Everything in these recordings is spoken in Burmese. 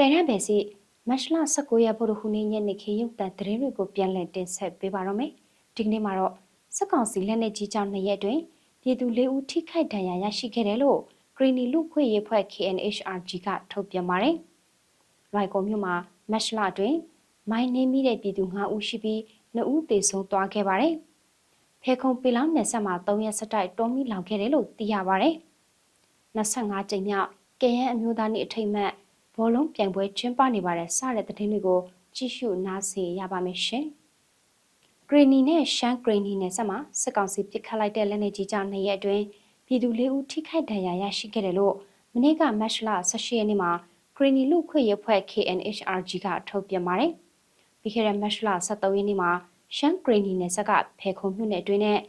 တဲရန်ပဲစီမတ်လ19ရက်ဗုဒ္ဓဟူးနေ့ညနေခင်းရုပ်သံသတင်းတွေကိုပြန်လည်တင်ဆက်ပေးပါတော့မယ်။ဒီကနေ့မှာတော့စက်ကောင်စီလက်နက်ကြီးကြောင့်နှစ်ရက်တွင်ပြည်သူ၄ဦးထိခိုက်ဒဏ်ရာရရှိခဲ့တယ်လို့ဂရီနီလူခွေရေးဖွဲ့ KNHRG ကထုတ်ပြန်ပါတယ်။ရိုက်ကောမြို့မှာမတ်လတွင်မိုင်းနေမိတဲ့ပြည်သူ5ဦးရှိပြီး2ဦးသေဆုံးသွားခဲ့ပါတယ်။ဖေခုံပီလောင်းနယ်ဆက်မှာ3ရက်ဆက်တိုက်တွန်းမိလောင်ခဲ့တယ်လို့သိရပါတယ်။25ကြိမ်မြောက်ကရန်အမျိုးသားနေ့အထိမ်းအမှတ် ဘောလုံးပြိုင်ပွဲကျင်းပနေပါတယ်စတဲ့သတင်းတွေကိုကြည့်ရှုနားဆင်ရပါမယ်ရှင်။ဂရီနီနဲ့ရှမ်းဂရီနီနဲ့ဆက်မှာစစ်ကောင်စီပစ်ခတ်လိုက်တဲ့လက်နက်ကြီးကြောင့်နှစ်ရက်အတွင်းပြည်သူလေးဦးထိခိုက်ဒဏ်ရာရရှိခဲ့တယ်လို့မနေ့ကမတ်လ18ရက်နေ့မှာဂရီနီလူခွေရဖွဲ့ KNHRG ကထုတ်ပြန်ပါတယ်။ပြီးခဲ့တဲ့မတ်လ23ရက်နေ့မှာရှမ်းဂရီနီနဲ့ဆက်ကဖဲခုံမြို့နယ်အတွင်းနဲ့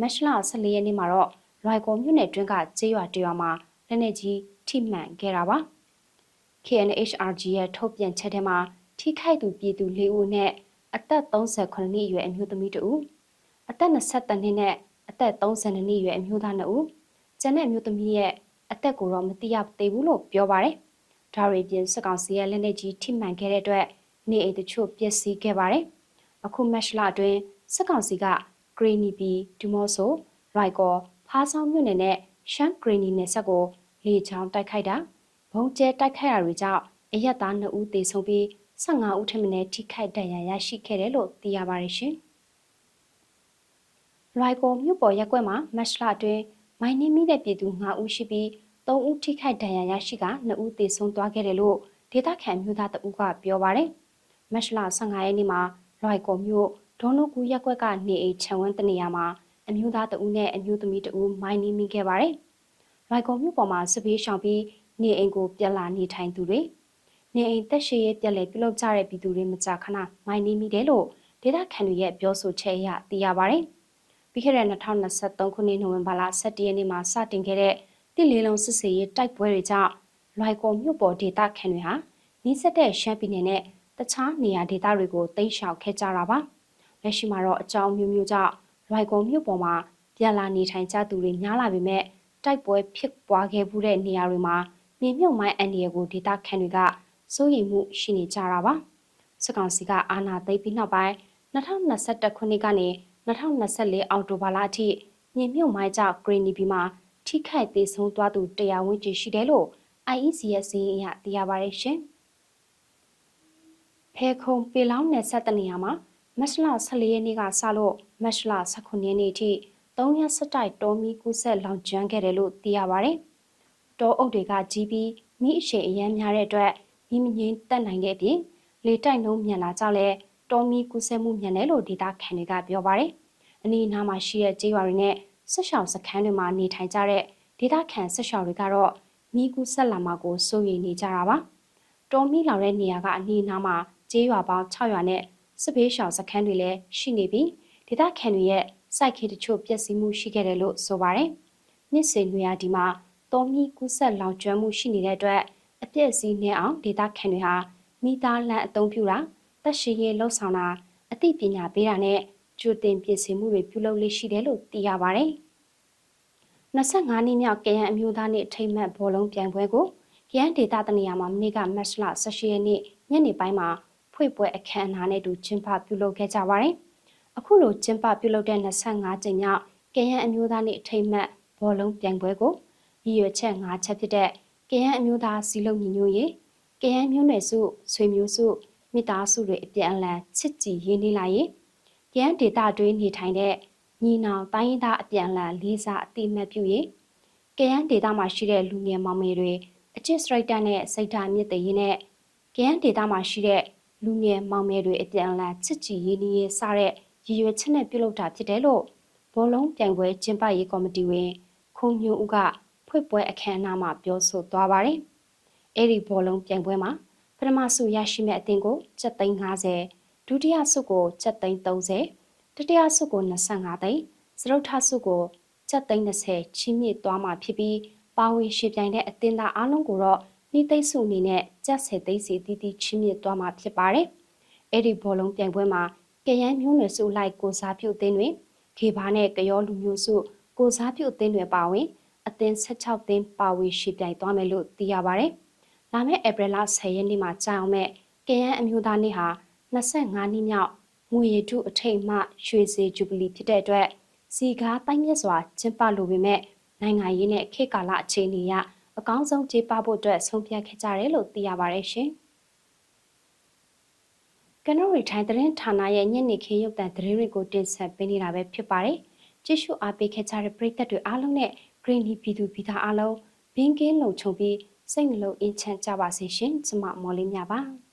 မတ်လ14ရက်နေ့မှာတော့လွိုင်ကော်မြို့နယ်အတွင်းကကျေးရွာတရွာမှာလက်နက်ကြီးထိမှန်ခဲ့တာပါ။ KNHRG ရဲ့ထုတ်ပြန်ချက်ထဲမှာထိခိုက်သူပြည်သူ၄ဦးနဲ့အသက်38နှစ်အရွယ်အမျိုးသမီးတဦးအသက်22နှစ်နဲ့အသက်32နှစ်အရွယ်အမျိုးသား2ဦးကျန်တဲ့အမျိုးသမီးရဲ့အသက်ကိုတော့မသိရသေးဘူးလို့ပြောပါတယ်။ဒါရီပြင်စစ်ကောင်စီရဲ့လက်နက်ကြီးထိမှန်ခဲ့တဲ့အတွက်နေအိမ်တချို့ပျက်စီးခဲ့ပါတယ်။အခုမက်ရှလာအတွင်းစစ်ကောင်စီကဂရီနီပီဒူမော့ဆိုရိုက်ကောဖားဆောင်မြို့နယ်နဲ့ရှမ်းဂရီနီနယ်ဆက်ကိုလေချောင်းတိုက်ခိုက်တာဘုံ ကျဲတိုက်ခိုက်ရာတွေကြောင့်အရက်သား2ဦးသေဆုံးပြီး15ဦးထက်မနည်းထိခိုက်ဒဏ်ရာရရှိခဲ့တယ်လို့သိရပါတယ်ရှင်။ရိုက်ကိုမြို့ပေါ်ရက်ကွက်မှာမတ်လအတွင်းမိုင်းနှင်းမိတဲ့ပြည်သူ5ဦးရှိပြီး3ဦးထိခိုက်ဒဏ်ရာရရှိက2ဦးသေဆုံးသွားခဲ့တယ်လို့ဒေသခံမျိုးသားတဦးကပြောပါတယ်။မတ်လ15ရက်နေ့မှာရိုက်ကိုမြို့ဒေါနုကူရက်ကွက်ကနေအိမ်ခြံဝန်းတနေရာမှာအမျိုးသားတဦးနဲ့အမျိုးသမီးတဦးမိုင်းနှင်းမိခဲ့ပါတယ်။ရိုက်ကိုမြို့ပေါ်မှာစပီးရှောင်ပြီး နေအိမ်ကိုပြက်လာနေထိုင်သူတွေနေအိမ်တက်ရှိရဲ့ပြက်လေပြုလုပ်ကြတဲ့ပြည်သူတွေမကြာခဏမိုင်းနေမိတယ်လို့ဒေသခံတွေရဲ့ပြောဆိုချက်အရသိရပါတယ်။ပြီးခဲ့တဲ့2023ခုနှစ်နိုဝင်ဘာလ17ရက်နေ့မှာစတင်ခဲ့တဲ့တိလေးလုံးစစ်စေးရေးတိုက်ပွဲတွေကြောင့်လွိုင်ကော်မြို့ပေါ်ဒေသခံတွေဟာနီးစပ်တဲ့ရှမ်းပြည်နယ်နဲ့တခြားနေရာဒေသတွေကိုတိမ်းရှောင်ခဲ့ကြတာပါ။လက်ရှိမှာတော့အကြောင်းမျိုးမျိုးကြောင့်လွိုင်ကော်မြို့ပေါ်မှာပြန်လာနေထိုင်ကြသူတွေများလာပေမဲ့တိုက်ပွဲဖြစ်ပွားခဲ့မှုတဲ့နေရာတွေမှာ မြေမြုပ်မိုင်းအန်ဒီယကိုဒေတာခန်တွေကစိုးရိမ်မှုရှိနေကြတာပါစစ်ကောင်စီကအာဏာသိမ်းပြီးနောက်ပိုင်း2021ခုနှစ်ကနေ2024အောက်တိုဘာလအထိမြေမြုပ်မိုင်းကြောင့်ဂရီနီဘီမှာထိခိုက်သေးဆုံးသွားသူတရားဝင်ကြီးရှိတယ်လို့ IEC ရဲ့စီးရင်အရသိရပါတယ်ရှင်ဖဲခုံပေလောင်းနယ်ဆက်တနေရာမှာမတ်လ14ရက်နေ့ကစလို့မတ်လ19ရက်နေ့ထိ3ရက်စတိုက်တော်မီကူးဆက်လောင်ကျွမ်းခဲ့တယ်လို့သိရပါတယ် တောအုပ်တွေကကြီးပြီးမိအရှိန်အရမ်းများတဲ့အတွက်မိမငင်းတက်နိုင်ခဲ့ပြီးလေတိုက်နှုံးမြန်လာကြောင့်လဲတောမီကူးစက်မှုမြန်တယ်လို့ဒေတာခံတွေကပြောပါတယ်။အနီးအနားမှာရှိတဲ့ကျေးရွာတွေနဲ့ဆက်ရှောင်စခန်းတွေမှာနေထိုင်ကြတဲ့ဒေတာခံဆက်ရှောင်တွေကတော့မိကူးဆက်လာမှာကိုစိုးရိမ်နေကြတာပါ။တောမီလောင်တဲ့နေရာကအနီးအနားမှာကျေးရွာပေါင်း6ရွာနဲ့စစ်ဘေးရှောင်စခန်းတွေလည်းရှိနေပြီးဒေတာခံတွေရဲ့စိုက်ခေတချို့ပျက်စီးမှုရှိခဲ့တယ်လို့ဆိုပါတယ်။နှစ်စဉ်လွေရာဒီမှာ သုံးပြီးကူးဆက်လောင်ကျွမ်းမှုရှိနေတဲ့အတွက်အပြည့်အစည်းနဲ့အောင်ဒေတာခံတွေဟာမိသားလန့်အသုံးပြုတာတက်ရှိရေးလှုပ်ဆောင်တာအသိပညာပေးတာနဲ့ကြိုတင်ပြင်ဆင်မှုတွေပြုလုပ်လေးရှိတယ်လို့သိရပါတယ်။25နှစ်မြောက်ကရန်အမျိုးသားနေ့ထိမ့်မှတ်ဘောလုံးပြိုင်ပွဲကိုကရန်ဒေတာတနေရာမှာမနေ့ကမတ်လ18ရက်နေ့ညနေပိုင်းမှာဖွင့်ပွဲအခမ်းအနားနဲ့တူကျင်းပပြုလုပ်ခဲ့ကြပါတယ်။အခုလိုကျင်းပပြုလုပ်တဲ့25ကြိမ်မြောက်ကရန်အမျိုးသားနေ့ထိမ့်မှတ်ဘောလုံးပြိုင်ပွဲကို ရည်ရွယ်ချက်၅ချက်ဖြစ်တဲ့ကရန်အမျိုးသားစီလုံးညီညွတ်ရေးကရန်မျိုးနွယ်စုဆွေမျိုးစုမိသားစုတွေအပြန်အလှန်ချစ်ကြည်ရင်းနှီးလာရေးကရန်ဒေတာတွင်းနေထိုင်တဲ့ညီနောင်တိုင်းရင်းသားအပြန်အလှန်လေးစားအတိမတ်ပြုရေးကရန်ဒေတာမှာရှိတဲ့လူငယ်မောင်မယ်တွေအချစ်စရိုက်တာနဲ့စိတ်ဓာတ်မြင့်တည်ရေးနဲ့ကရန်ဒေတာမှာရှိတဲ့လူငယ်မောင်မယ်တွေအပြန်အလှန်ချစ်ကြည်ရင်းနှီးရေးစတဲ့ရည်ရွယ်ချက်နဲ့ပြုလုပ်တာဖြစ်တယ်လို့ဘောလုံးပြိုင်ပွဲကျင်းပရေးကော်မတီဝင်ခုံညိုဦးက ဖွင့်ပွဲအခမ်းအနားမှာပြောဆိုသွားပါတယ်။အဲ့ဒီဘောလုံးပြိုင်ပွဲမှာပထမဆုရရှိမဲ့အသင်းကို7သိန်း50ဒုတိယဆုကို7သိန်း30တတိယဆုကို25သိန်းစတုထဆုကို7သိန်း30ချီးမြှင့်သွားမှာဖြစ်ပြီးပါဝင်ရှင်ပြိုင်တဲ့အသင်းသားအားလုံးကိုတော့နှိသိမ့်စုအနေနဲ့ကျပ်10သိန်းစီတီးတီးချီးမြှင့်သွားမှာဖြစ်ပါတယ်။အဲ့ဒီဘောလုံးပြိုင်ပွဲမှာကရန်မျိုးနွယ်စုလိုက်ကိုစားပြုအသင်းတွေခေဘာနဲ့ကရောလူမျိုးစုကိုစားပြုအသင်းတွေပါဝင် အသင်း16သင်းပါဝင်ရှိပြိုင်သွားမယ်လို့သိရပါတယ်။လာမယ့်ဧပြီလ10ရက်နေ့မှာကြာအောင်မဲ့ကရန်အမျိုးသားနေ့ဟာ25နှစ်မြောက်ငွေရတုအထိတ်မှရွှေစေဂျူဘလီဖြစ်တဲ့အတွက်စီကားတိုင်းမြတ်စွာကျင်းပလိုပေမဲ့နိုင်ငံရေးနဲ့ခေတ်ကာလအခြေအနေအရအကောင်းဆုံးကျေးပဖို့အတွက်ဆုံးဖြတ်ခဲ့ကြတယ်လို့သိရပါတယ်ရှင်။ကနော်ရီထိုင်းသတင်းဌာနရဲ့ညနေခင်းရုပ်သံသတင်းတွေကိုတင်ဆက်ပေးနေတာပဲဖြစ်ပါတယ်။ကြည့်ရှုအားပေးခဲ့ကြတဲ့ပရိသတ်တွေအားလုံးနဲ့ Green ပြည်သူပြည်သားအားလုံးဘင်းကင်းလုံခြုံပြီးစိတ်နှလုံးအေးချမ်းကြပါစေရှင်။ကျမမော်လေးမြပါ။